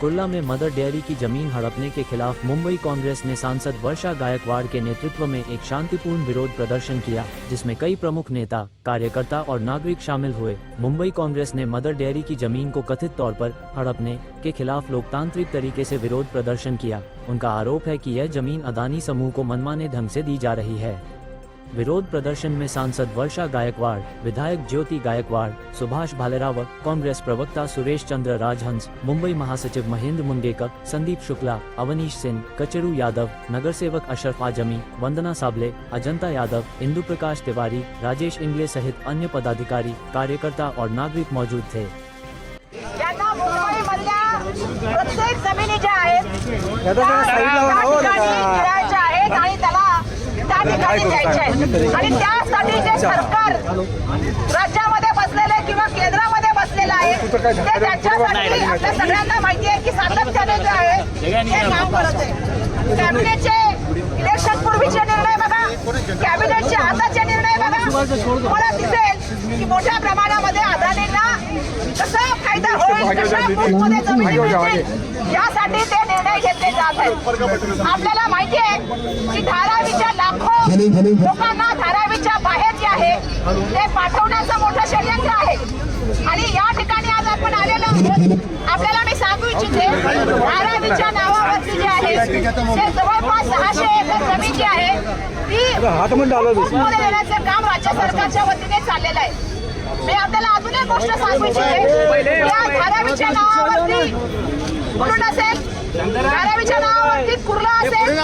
कुर्ला में mother dairy की ज़मीन हड़पने के खिलाफ मुंबई कांग्रेस ने सांसद वर्षा गायकवाड़ के नेतृत्व में एक शांतिपूर्ण विरोध प्रदर्शन किया, जिसमें कई प्रमुख नेता, कार्यकर्ता और नागरिक शामिल हुए। मुंबई कांग्रेस ने मदर डेयरी की ज़मीन को कथित तौर पर हड़पने के खिलाफ लोकतांत्रिक तरीके से विरोध प्रदर्शन किया। उनका आरोप है कि यह ज़मीन अदानी समूह को मनमाने ढंग से दी जा रही है। विरोध प्रदर्शन में सांसद वर्षा गायकवाड़ विधायक ज्योति गायकवाड़ सुभाष भालेराव कांग्रेस प्रवक्ता सुरेश चंद्र राजहंस मुंबई महासचिव महेंद्र मुंगेकर संदीप शुक्ला अवनीश सिंह कचरू यादव नगर सेवक अशरफ आजमी वंदना साबले अजंता यादव इंदु प्रकाश तिवारी राजेश इंगले सहित अन्य पदाधिकारी कार्यकर्ता और नागरिक मौजूद थे। प्रत्येक जमिनी ज्या आहेत त्या ठिकाणी द्यायचे आहेत आणि त्यासाठी जे सरकार राज्यामध्ये बसलेले किंवा केंद्रामध्ये बसलेलं आहे ते? त्याच्यासाठी आपल्या सगळ्यांना माहिती आहे की सातत्याने जे आहे ते काम करत आहे. कॅबिनेटचे इलेक्शन पूर्वीचे निर्णय बघा. कॅबिनेटचे आताचे निर्णय बघा. तुम्हाला दिसेल की मोठ्या प्रमाणामध्ये अदानींना कसा फायदा होईल कशा यासाठी ते निर्णय घेतले जात आहेत. आपल्याला माहिती आहे की धारावीच्या लाखो लोकांना धारावीच्या बाहेर जे आहे ते पाठवण्याचं मोठं षडयंत्र आहे. आणि या ठिकाणी आज आपण आलेलो आहोत. आपल्याला मी सांगू इच्छिते धारावीच्या नावावरती जे आहे ते जवळपास सहाशे एकर जमीन जी आहे ती हात देण्याचं काम राज्य सरकारच्या वतीने चाललेलं आहे. मी आपल्याला अजून एक गोष्ट सांगू इच्छिते या धारावीच्या नावावरती म्हणून असेल धारावीच्या नावावरती कुर्ला असेल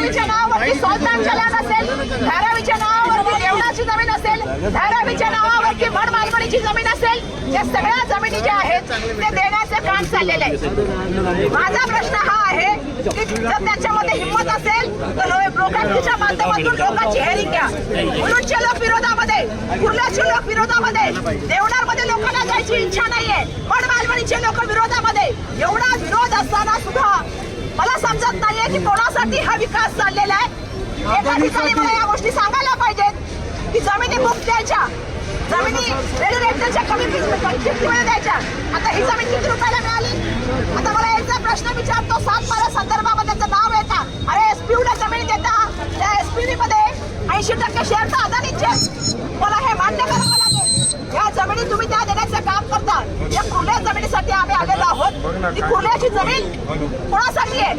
धारावीच्या नावावरती सुलतानच्या चलान असेल धारावीच्या नावावरती देवळाची जमीन असेल धारावीच्या नावावरती मड मालवणीची जमीन असेल या सगळ्या जमिनी ज्या आहेत ते देण्याचं काम चाललेलं आहे. माझा प्रश्न हा आहे की जर त्याच्यामध्ये हिंमत असेल तर लोकांच्या माध्यमातून लोकांची हेरिंग घ्या. मुलुंडचे लोक विरोधामध्ये कुर्ल्याचे लोक विरोधामध्ये देवणारमध्ये लोकांना जायची इच्छा नाहीये. पण मालवणीचे लोक विरोधामध्ये एवढा विरोध असताना सुद्धा मला समजत नाहीये की कोणासाठी हा विकास चाललेला आहे. एका ठिकाणी मला या गोष्टी सांगायला पाहिजेत. की जमिनी मुक्त द्यायच्या जमिनी कमी द्यायच्या. आता ही जमीन किती रुपयाला मिळाली? आता मला याचा प्रश्न विचारतो. सात बारा संदर्भामध्ये त्याचं नाव येतं. अरे एसपीयू ला जमीन देता. त्या एसपीडी मध्ये ऐंशी टक्के शेअर तर अदानीचे मला हे मान्य करावं लागेल. या जमिनी तुम्ही त्या देण्याचं काम करता. या जमिनीसाठी आलेलो आहोत ती कुर्ल्याची जमीन कोणासाठी आहे?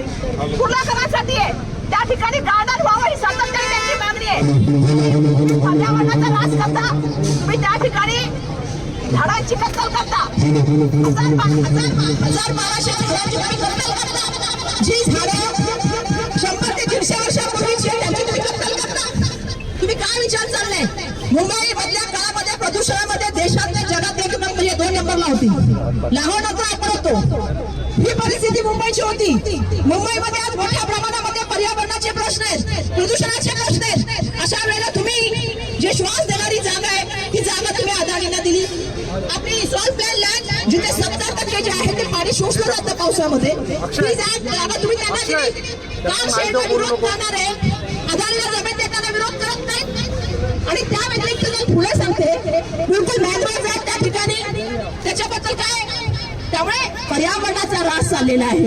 कुर्ल्याकरांसाठी आहे? त्या ठिकाणी गार्डन व्हावं ही सातत्याने त्यांची मागणी आहे. पर्यावरणाचा नाश करता तुम्ही त्या ठिकाणी झाडांची कत्तल करता. हजार बा- हजार बा- हजार बाराशे झाडांची तुम्ही कत्तल करता. जी झाडं शंभर ते दीडशे वर्षापूर्वीची आहेत, त्यांची तुम्ही कत्तल करता. तुम्ही काय विचार चाललाय? मुंबई मधल्या काळामध्ये प्रदूषणामध्ये देशात जगात एक नंबर दोन नंबरला होती. लाहोर नंतर आपण होतो ही मुंबईची होती. मुंबईमध्ये आज मोठ्या प्रमाणामध्ये पर्यावरणाचे प्रश्न आहेत प्रदूषणाचे प्रश्न आहेत. अशा वेळेला तुम्ही जे श्वास देणारी जागा आहे ती जागा तुम्ही अदानीला दिली. आपली सॉल्ट प्लॅन लँड जिथे सत्तर टक्के जे आहे ते पाणी शोषलं जातं पावसामध्ये. ती जागा तुम्ही त्यांना दिली. शेडला विरोध करणार आहे. अदानीला जमीन देताना विरोध करत नाही आणि त्या व्यतिरिक्त जर पुढे सांगते बिलकुल महत्वाचं आहे त्या ठिकाणी. त्याच्याबद्दल काय? त्यामुळे पर्यावरणाचा ऱ्हास चाललेला आहे.